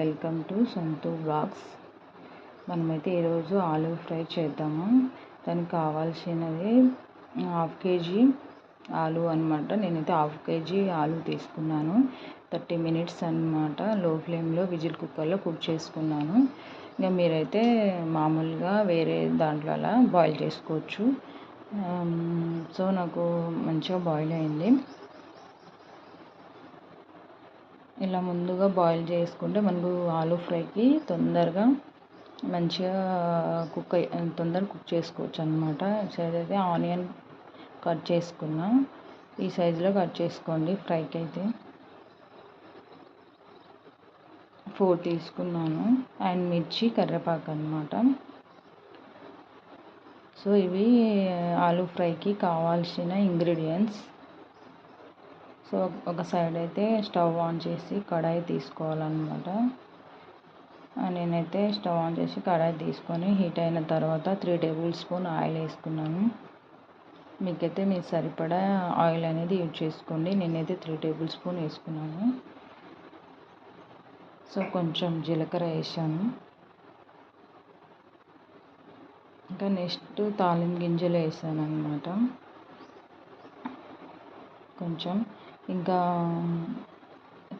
Welcome to Santhu blogs మనమైతే ఈరోజు ఆలు ఫ్రై చేద్దాము. దానికి కావాల్సినది హాఫ్ కేజీ ఆలు అనమాట నేనైతే హాఫ్ కేజీ ఆలు తీసుకున్నాను. థర్టీ మినిట్స్ అనమాట లో ఫ్లేమ్లో విజిల్ కుక్కర్లో కుక్ చేసుకున్నాను. ఇంకా మీరైతే మామూలుగా వేరే దాంట్లో అలా బాయిల్ చేసుకోవచ్చు. సో నాకు మంచిగా బాయిల్ అయింది. ఇలా ముందుగా బాయిల్ చేసుకుంటే మనకు ఆలు ఫ్రైకి తొందరగా మంచిగా కుక్ అయ్యి తొందరగా కుక్ చేసుకోవచ్చు అనమాట సైజ్ అయితే ఆనియన్ కట్ చేసుకున్నా. ఈ సైజులో కట్ చేసుకోండి ఫ్రైకి అయితే. ఫోర్ తీసుకున్నాను. అండ్ మిర్చి కర్రపాకు అనమాట సో ఇవి ఆలు ఫ్రైకి కావాల్సిన ఇంగ్రీడియంట్స్ సో ఒక సైడ్ అయితే స్టవ్ ఆన్ చేసి కడాయి తీసుకోవాలన్నమాట. నేనైతే స్టవ్ ఆన్ చేసి కడాయి తీసుకొని హీట్ అయిన తర్వాత త్రీ టేబుల్ స్పూన్ ఆయిల్ వేసుకున్నాను. మీకైతే మీరు సరిపడా ఆయిల్ అనేది యూజ్ చేసుకోండి. నేనైతే త్రీ టేబుల్ స్పూన్ వేసుకున్నాను. సో కొంచెం జీలకర్ర వేసాను. ఇంకా నెక్స్ట్ తాలిం గింజలు వేసాను అనమాట కొంచెం ఇంకా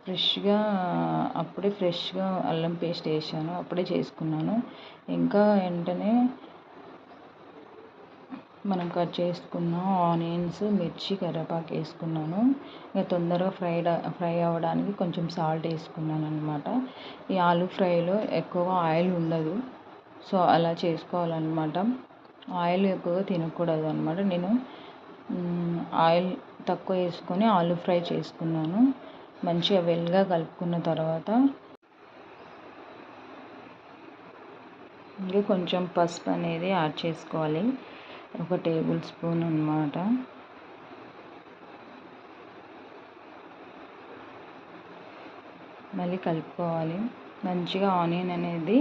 ఫ్రెష్గా అప్పుడే ఫ్రెష్గా అల్లం పేస్ట్ వేసాను అప్పుడే చేసుకున్నాను. ఇంకా వెంటనే మనం కట్ చేసుకున్న ఆనియన్స్ మిర్చి కరివేపాకు వేసుకున్నాను. ఇంకా తొందరగా ఫ్రై ఫ్రై అవ్వడానికి కొంచెం సాల్ట్ వేసుకున్నాను అనమాట ఈ ఆలు ఫ్రైలో ఎక్కువ ఆయిల్ ఉండదు. సో అలా చేసుకోవాలన్నమాట. ఆయిల్ ఎక్కువగా తినకూడదు అనమాట నేను ఆయిల్ తక్కువ వేసుకొని ఆలు ఫ్రై చేసుకున్నాను. మంచిగా వెల్గా కలుపుకున్న తర్వాత ఇంకా కొంచెం పసుపు అనేది యాడ్ చేసుకోవాలి. ఒక టేబుల్ స్పూన్ అనమాట మళ్ళీ కలుపుకోవాలి. మంచిగా ఆనియన్ అనేది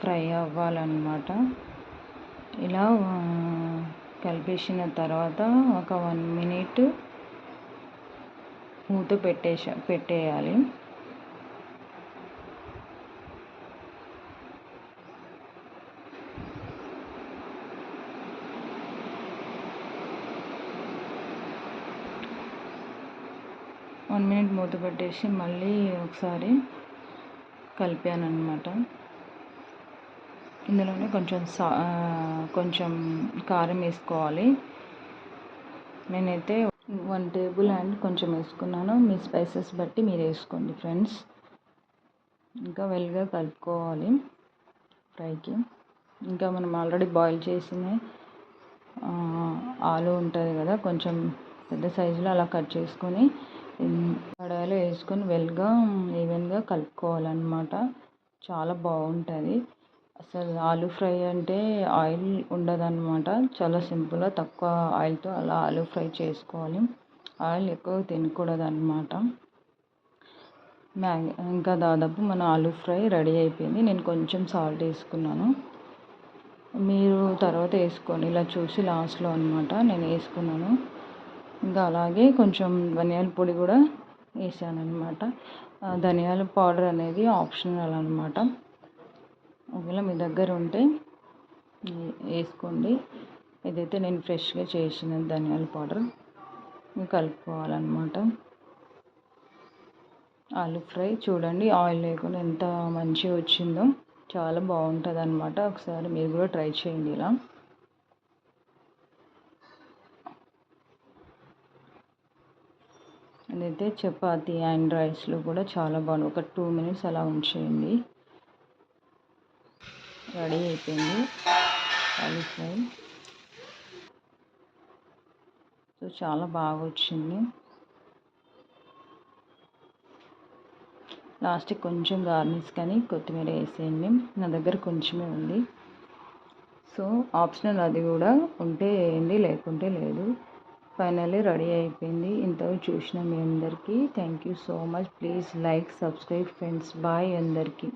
ఫ్రై అవ్వాలన్నమాట. ఇలా కలిపేసిన తర్వాత ఒక వన్ మినిట్ మూత పెట్టేసా పెట్టేయాలి. వన్ మినిట్ మూత పెట్టేసి మళ్ళీ ఒకసారి కలిపాను అనమాట ఇందులోనే కొంచెం సా కొంచెం కారం వేసుకోవాలి. నేనైతే వన్ టేబుల్ అండ్ కొంచెం వేసుకున్నాను. మీ స్పైసెస్ బట్టి మీరు వేసుకోండి ఫ్రెండ్స్ ఇంకా వెల్గా కలుపుకోవాలి ఫ్రైకి. ఇంకా మనం ఆల్రెడీ బాయిల్ చేసిన ఆలు ఉంటుంది కదా కొంచెం పెద్ద సైజులో అలా కట్ చేసుకొని కడాయిలో వేసుకొని వెల్గా ఈవెన్గా కలుపుకోవాలన్నమాట. చాలా బాగుంటుంది. అసలు ఆలు ఫ్రై అంటే ఆయిల్ ఉండదన్నమాట. చాలా సింపుల్గా తక్కువ ఆయిల్తో అలా ఆలు ఫ్రై చేసుకోవాలి. ఆయిల్ ఎక్కువ తినకూడదు అనమాట మ్యాగీ ఇంకా దాదాపు మన ఆలు ఫ్రై రెడీ అయిపోయింది. నేను కొంచెం సాల్ట్ వేసుకున్నాను. మీరు తర్వాత వేసుకోండి. ఇలా చూసి లాస్ట్లో అనమాట నేను వేసుకున్నాను. ఇంకా అలాగే కొంచెం ధనియాల పొడి కూడా వేసాను అనమాట ధనియాల పౌడర్ అనేది ఆప్షనల్ అనమాట ఒకవేళ మీ దగ్గర ఉంటే వేసుకోండి. ఇదైతే నేను ఫ్రెష్గా చేసిన ధనియాల పౌడర్. కలుపుకోవాలన్నమాట. ఆలు ఫ్రై. చూడండి ఆయిల్ లేకుండా ఎంత మంచిగా వచ్చిందో. చాలా బాగుంటుంది అనమాట ఒకసారి మీరు కూడా ట్రై చేయండి ఇలా. అదైతే చపాతి అండ్ రైస్లో కూడా చాలా బాగుంది. ఒక టూ మినిట్స్ అలా ఉంచేయండి. రెడీ అయిపోయింది. ఆలూ సో చాలా బాగా వచ్చింది లాస్ట్ కొంచెం గార్నిష్ కానీ కొత్తిమీర వేసేయండి. నా దగ్గర కొంచెమే ఉంది. సో ఆప్షనల్ అది కూడా ఉంటే వేయండి లేకుంటే లేదు. ఫైనల్లీ రెడీ అయిపోయింది. ఇంతకు చూసిన మీ అందరికీ thank you so much please like subscribe friends bye అందరికీ.